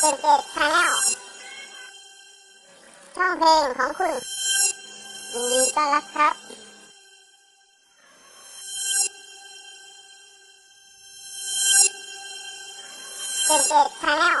เจ็นเจ็ดชาแนลช่องเพลงของคุณยินดีต้อนรับครับ เจ็นเจ็ดชาแนล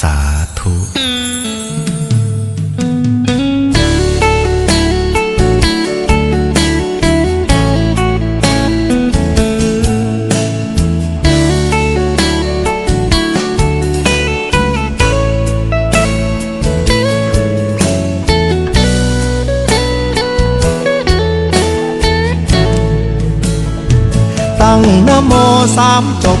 สาธุตั้งนะโมสามจบ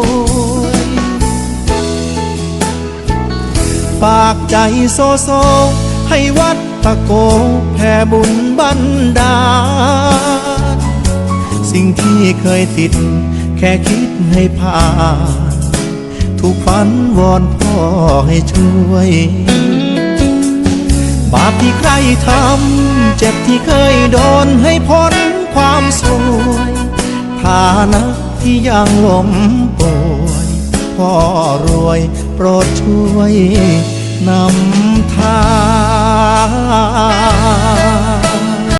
ฝากใจโซโซ ให้วัดตะโกแผ่บุญบันดาลสิ่งที่เคยติด แค่คิดให้ผ่านถูกฝันวอนพ่อให้ช่วย บาปที่ใครทำ เจ็บที่เคยโดนให้พ้นความสวยฐานะที่ยังล้มป่ว พ่อรวยโปรดช่วยนำทาง